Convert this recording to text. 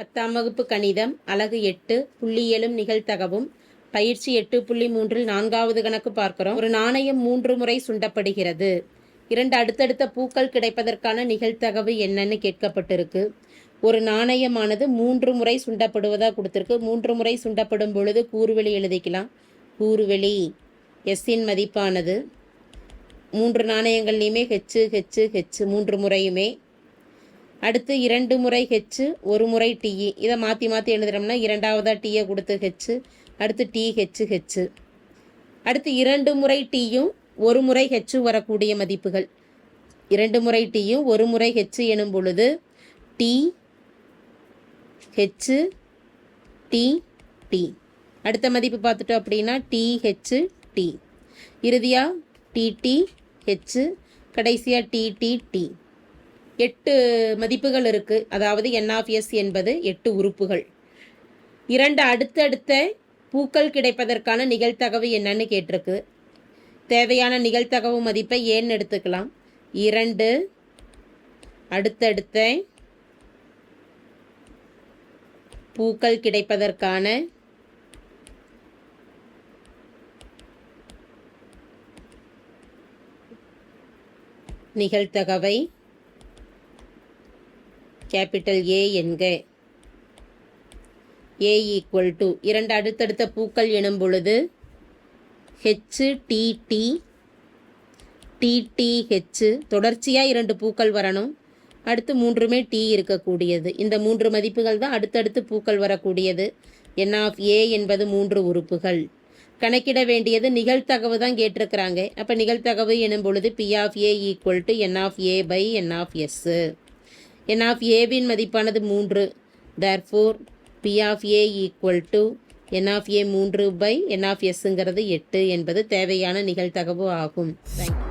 பத்தாம் வகுப்பு கணிதம் அலகு எட்டு புள்ளி ஏழும் நிகழ்த்தகவும் பயிற்சி எட்டு புள்ளி மூன்றில் நான்காவது கணக்கு பார்க்கிறோம். ஒரு நாணயம் மூன்று முறை சுண்டப்படுகிறது. இரண்டு அடுத்தடுத்த பூக்கள் கிடைப்பதற்கான நிகழ்த்தகவு என்னன்னு கேட்கப்பட்டிருக்கு. ஒரு நாணயமானது மூன்று முறை சுண்டப்படுவதாக கொடுத்துருக்கு. மூன்று முறை சுண்டப்படும் பொழுது கூறுவெளி எழுதிக்கலாம். கூறுவெளி எஸ்ஸின் மதிப்பானது. மூன்று நாணயங்கள்லையுமே ஹெச்சு ஹெச்சு ஹெச்சு மூன்று முறையுமே அடுத்து இரண்டு முறை ஹெச்சு ஒரு முறை டிஇ இதை மாற்றி மாற்றி எழுதுறோம்னா இரண்டாவதாக டீயை கொடுத்து ஹெச்சு அடுத்து டி ஹெச்சு ஹெச்சு அடுத்து இரண்டு முறை டீயும் ஒரு முறை ஹெச்சு வரக்கூடிய மதிப்புகள். இரண்டு முறை டீயும் ஒரு முறை ஹெச்சு எனும் பொழுது டி ஹெச்சு டி டி அடுத்த மதிப்பு பார்த்துட்டோம் அப்படின்னா டி ஹெச்சு டி இறுதியாக டிடி ஹெச்சு கடைசியாக டிடி டி எட்டு மதிப்புகள் இருக்குது அதாவது என்ஆஃப்எஸ் என்பது எட்டு உறுப்புகள். இரண்டு அடுத்தடுத்த பூக்கள் கிடைப்பதற்கான நிகழ்த்தகவு என்னன்னு கேட்டிருக்கு. தேவையான நிகழ்த்தகவு மதிப்பை ஏன்னு எடுத்துக்கலாம்? இரண்டு அடுத்தடுத்த பூக்கள் கிடைப்பதற்கான நிகழ்த்தகவை கேபிட்டல் ஏ என்க. ஏ ஈக்குவல் டு இரண்டு அடுத்தடுத்த பூக்கள் எனும் பொழுது ஹெச்சு டிடி டிடிஹெச்சு தொடர்ச்சியாக இரண்டு பூக்கள் வரணும். அடுத்து மூன்றுமே டி இருக்கக்கூடியது. இந்த மூன்று மதிப்புகள் தான் அடுத்தடுத்து பூக்கள் வரக்கூடியது. என் ஆஃப் ஏ என்பது மூன்று உறுப்புகள். கணக்கிட வேண்டியது நிகழ்தகவு தான் கேட்டிருக்கிறாங்க. அப்போ நிகழ்தகவு எனும் பொழுது P of A equal to N of A by N of S N of ஏவின் மதிப்பானது மூன்று. Therefore P of A equal to N of A மூன்று பை என் ஆஃப் எஸ்ஸுங்கிறது எட்டு என்பது தேவையான நிகழ்தகவு ஆகும். தேங்க்யூ